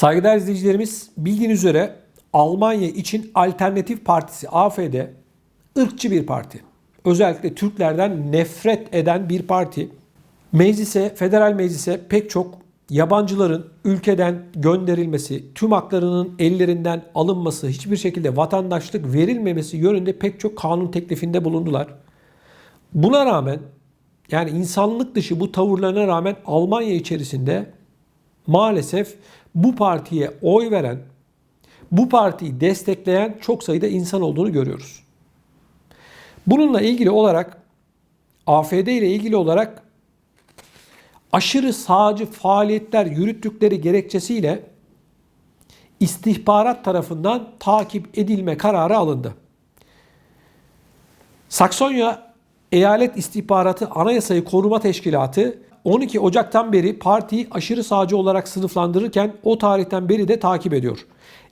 Saygıdeğer izleyicilerimiz bildiğiniz üzere Almanya için Alternatif Partisi AFD ırkçı bir parti. Özellikle Türklerden nefret eden bir parti. Meclise, federal meclise pek çok yabancıların ülkeden gönderilmesi, tüm haklarının ellerinden alınması, hiçbir şekilde vatandaşlık verilmemesi yönünde pek çok kanun teklifinde bulundular. Buna rağmen yani insanlık dışı bu tavırlarına rağmen Almanya içerisinde maalesef bu partiye oy veren, bu partiyi destekleyen çok sayıda insan olduğunu görüyoruz. Bununla ilgili olarak AFD ile ilgili olarak aşırı sağcı faaliyetler yürüttükleri gerekçesiyle istihbarat tarafından takip edilme kararı alındı. Saksonya Eyalet İstihbaratı Anayasayı Koruma Teşkilatı 12 Ocak'tan beri partiyi aşırı sağcı olarak sınıflandırırken o tarihten beri de takip ediyor.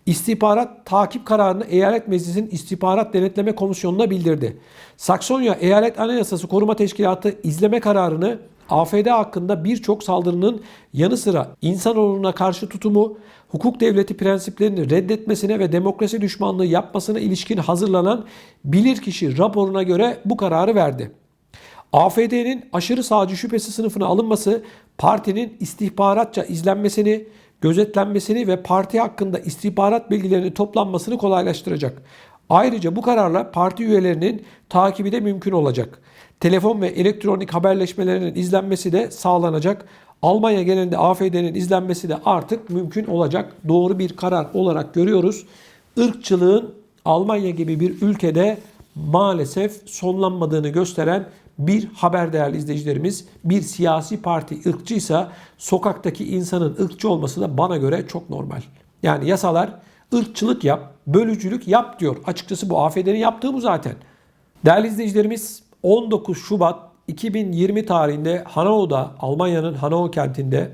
İstihbarat takip kararını Eyalet Meclisi'nin İstihbarat Denetleme Komisyonu'na bildirdi. Saksonya Eyalet Anayasası Koruma Teşkilatı izleme kararını AFD hakkında birçok saldırının yanı sıra insanoğluna karşı tutumu, hukuk devleti prensiplerini reddetmesine ve demokrasi düşmanlığı yapmasına ilişkin hazırlanan bilirkişi raporuna göre bu kararı verdi. AFD'nin aşırı sağcı şüphesi sınıfına alınması partinin istihbaratça izlenmesini, gözetlenmesini ve parti hakkında istihbarat bilgilerinin toplanmasını kolaylaştıracak. Ayrıca bu kararla parti üyelerinin takibi de mümkün olacak. Telefon ve elektronik haberleşmelerinin izlenmesi de sağlanacak. Almanya genelinde AFD'nin izlenmesi de artık mümkün olacak. Doğru bir karar olarak görüyoruz. Irkçılığın Almanya gibi bir ülkede maalesef sonlanmadığını gösteren bir haber değerli izleyicilerimiz. Bir siyasi parti ırkçıysa sokaktaki insanın ırkçı olması da bana göre çok normal. Yani yasalar ırkçılık yap, bölücülük yap diyor. Açıkçası bu AFD'nin yaptığı bu zaten. Değerli izleyicilerimiz 19 Şubat 2020 tarihinde Hanau'da, Almanya'nın Hanau kentinde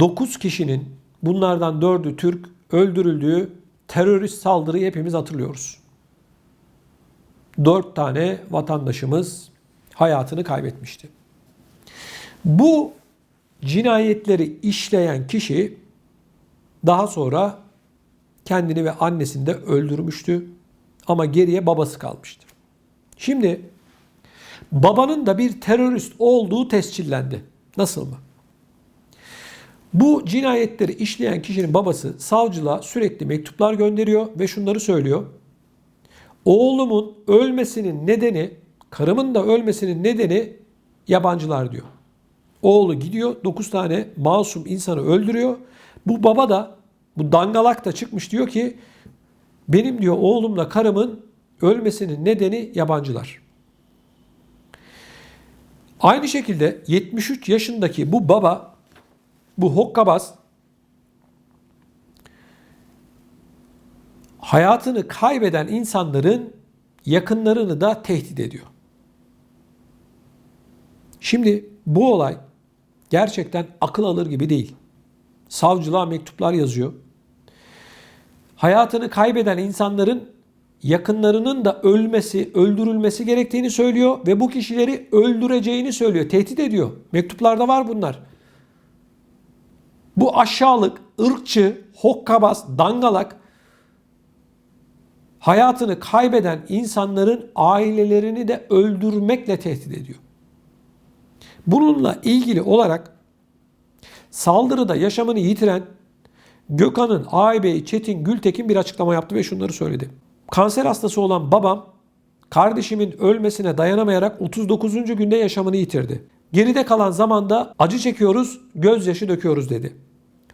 9 kişinin bunlardan 4'ü Türk öldürüldüğü terörist saldırıyı hepimiz hatırlıyoruz. 4 tane vatandaşımız hayatını kaybetmişti. Bu cinayetleri işleyen kişi daha sonra kendini ve annesini de öldürmüştü. Ama geriye babası kalmıştı. Şimdi babanın da bir terörist olduğu tescillendi. Nasıl mı? Bu cinayetleri işleyen kişinin babası savcılığa sürekli mektuplar gönderiyor ve şunları söylüyor. Oğlumun ölmesinin nedeni, karımın da ölmesinin nedeni yabancılar diyor. Oğlu gidiyor 9 tane masum insanı öldürüyor. Bu baba da bu dangalak da çıkmış diyor ki benim diyor oğlumla karımın ölmesinin nedeni yabancılar. Aynı şekilde 73 yaşındaki bu baba, bu hokkabaz hayatını kaybeden insanların yakınlarını da tehdit ediyor. Şimdi bu olay gerçekten akıl alır gibi değil. Savcılığa mektuplar yazıyor. Hayatını kaybeden insanların yakınlarının da ölmesi, öldürülmesi gerektiğini söylüyor ve bu kişileri öldüreceğini söylüyor. Tehdit ediyor. Mektuplarda var bunlar. Bu aşağılık, ırkçı, hokkabaz, dangalak hayatını kaybeden insanların ailelerini de öldürmekle tehdit ediyor. Bununla ilgili olarak saldırıda yaşamını yitiren Gökhan'ın ağabeyi Çetin Gültekin bir açıklama yaptı ve şunları söyledi. Kanser hastası olan babam kardeşimin ölmesine dayanamayarak 39. günde yaşamını yitirdi. Geride kalan zamanda acı çekiyoruz, gözyaşı döküyoruz dedi.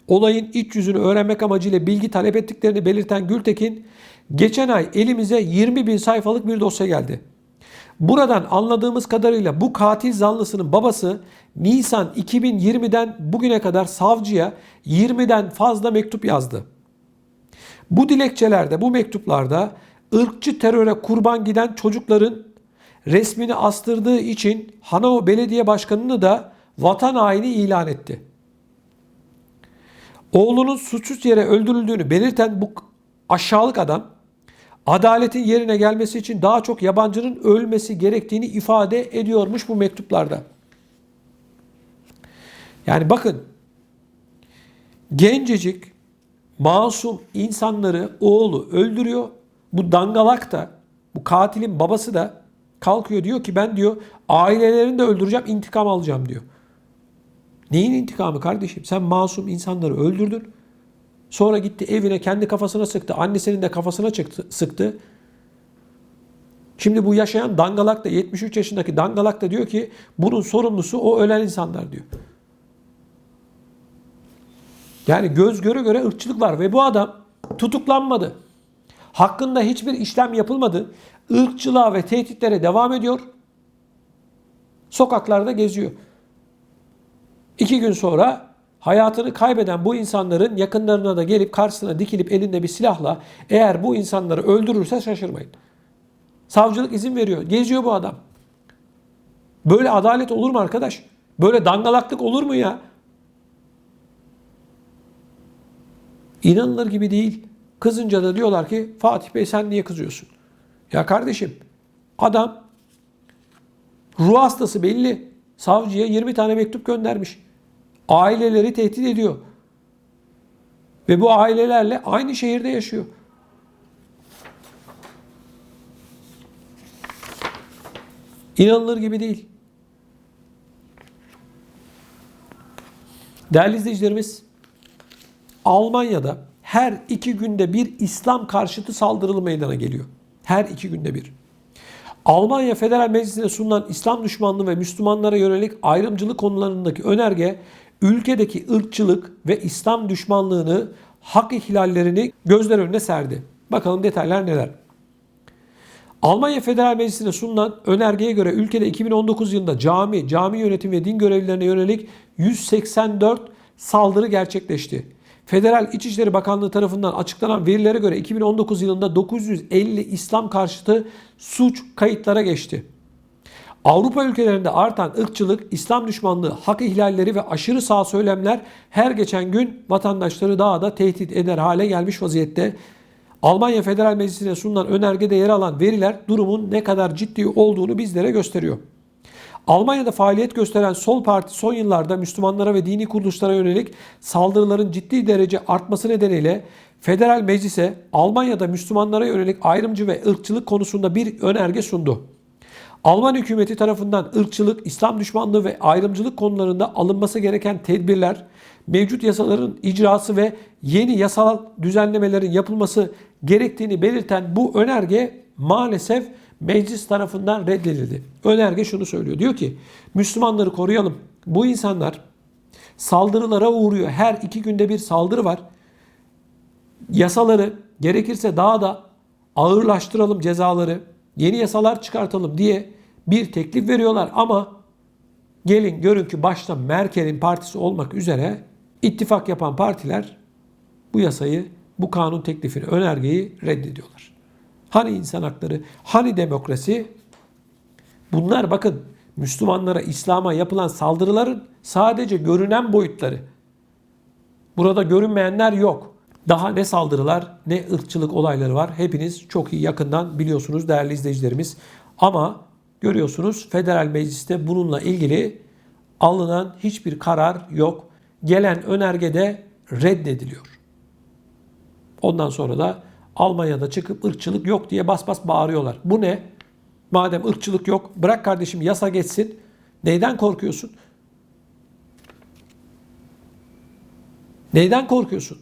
Olayın iç yüzünü öğrenmek amacıyla bilgi talep ettiklerini belirten Gültekin, geçen ay elimize 20 bin sayfalık bir dosya geldi. Buradan anladığımız kadarıyla bu katil zanlısının babası Nisan 2020'den bugüne kadar savcıya 20'den fazla mektup yazdı. Bu dilekçelerde, bu mektuplarda ırkçı teröre kurban giden çocukların resmini astırdığı için Hanao Belediye Başkanı'nı da vatan haini ilan etti. Oğlunun suçsuz yere öldürüldüğünü belirten bu aşağılık adam adaletin yerine gelmesi için daha çok yabancının ölmesi gerektiğini ifade ediyormuş bu mektuplarda. Yani bakın Gencecik, masum insanları oğlu öldürüyor. Bu dangalak da, bu katilin babası da kalkıyor diyor ki ben diyor ailelerini de öldüreceğim, intikam alacağım diyor. Neyin intikamı kardeşim? Sen masum insanları öldürdün. Sonra gitti evine kendi kafasına sıktı. Annesinin de kafasına çıktı, sıktı. Şimdi bu yaşayan dangalak da 73 yaşındaki dangalak da diyor ki bunun sorumlusu o ölen insanlar diyor. Yani göz göre göre ırkçılık var ve bu adam tutuklanmadı. Hakkında hiçbir işlem yapılmadı. Irkçılığa ve tehditlere devam ediyor. Sokaklarda geziyor. İki gün sonra hayatını kaybeden bu insanların yakınlarına da gelip karşısına dikilip elinde bir silahla eğer bu insanları öldürürse şaşırmayın. Savcılık izin veriyor. Geziyor bu adam. Böyle adalet olur mu arkadaş? Böyle dangalaklık olur mu ya? İnanılır gibi değil. Kızınca da diyorlar ki Fatih Bey sen niye kızıyorsun? Ya kardeşim adam ruh hastası belli. Savcıya 20 tane mektup göndermiş. Aileleri tehdit ediyor. Ve bu ailelerle aynı şehirde yaşıyor. İnanılır gibi değil. Değerli izleyicilerimiz, Almanya'da her iki günde bir İslam karşıtı saldırılı meydana geliyor. Her iki günde bir. Almanya Federal Meclisi'ne sunulan İslam düşmanlığı ve Müslümanlara yönelik ayrımcılık konularındaki önerge ülkedeki ırkçılık ve İslam düşmanlığını, hak ihlallerini gözler önüne serdi. Bakalım detaylar neler. Almanya Federal Meclisi'ne sunulan önergeye göre ülkede 2019 yılında cami, cami yönetimi ve din görevlilerine yönelik 184 saldırı gerçekleşti. Federal İçişleri Bakanlığı tarafından açıklanan verilere göre 2019 yılında 950 İslam karşıtı suç kayıtlara geçti. Avrupa ülkelerinde artan ırkçılık, İslam düşmanlığı, hak ihlalleri ve aşırı sağ söylemler her geçen gün vatandaşları daha da tehdit eder hale gelmiş vaziyette. Almanya Federal Meclisi'ne sunulan önergede yer alan veriler durumun ne kadar ciddi olduğunu bizlere gösteriyor. Almanya'da faaliyet gösteren Sol Parti son yıllarda Müslümanlara ve dini kuruluşlara yönelik saldırıların ciddi derece artması nedeniyle Federal Meclis'e Almanya'da Müslümanlara yönelik ayrımcı ve ırkçılık konusunda bir önerge sundu. Alman hükümeti tarafından ırkçılık, İslam düşmanlığı ve ayrımcılık konularında alınması gereken tedbirler, mevcut yasaların icrası ve yeni yasal düzenlemelerin yapılması gerektiğini belirten bu önerge maalesef meclis tarafından reddedildi. Önerge şunu söylüyor. Diyor ki Müslümanları koruyalım. Bu insanlar saldırılara uğruyor. Her iki günde bir saldırı var. Yasaları gerekirse daha da ağırlaştıralım cezaları. Yeni yasalar çıkartalım diye bir teklif veriyorlar ama gelin görün ki başta Merkel'in partisi olmak üzere ittifak yapan partiler bu yasayı, bu kanun teklifini, önergeyi reddediyorlar. Hani insan hakları, hani demokrasi? Bunlar bakın Müslümanlara, İslam'a yapılan saldırıların sadece görünen boyutları. Burada görünmeyenler yok. Daha ne saldırılar ne ırkçılık olayları var. Hepiniz çok iyi yakından biliyorsunuz değerli izleyicilerimiz. Ama görüyorsunuz Federal Meclis'te bununla ilgili alınan hiçbir karar yok. Gelen önergede reddediliyor. Ondan sonra da Almanya'da çıkıp ırkçılık yok diye bas bas bağırıyorlar. Bu ne? Madem ırkçılık yok bırak kardeşim yasa geçsin. Neyden korkuyorsun? Neyden korkuyorsun?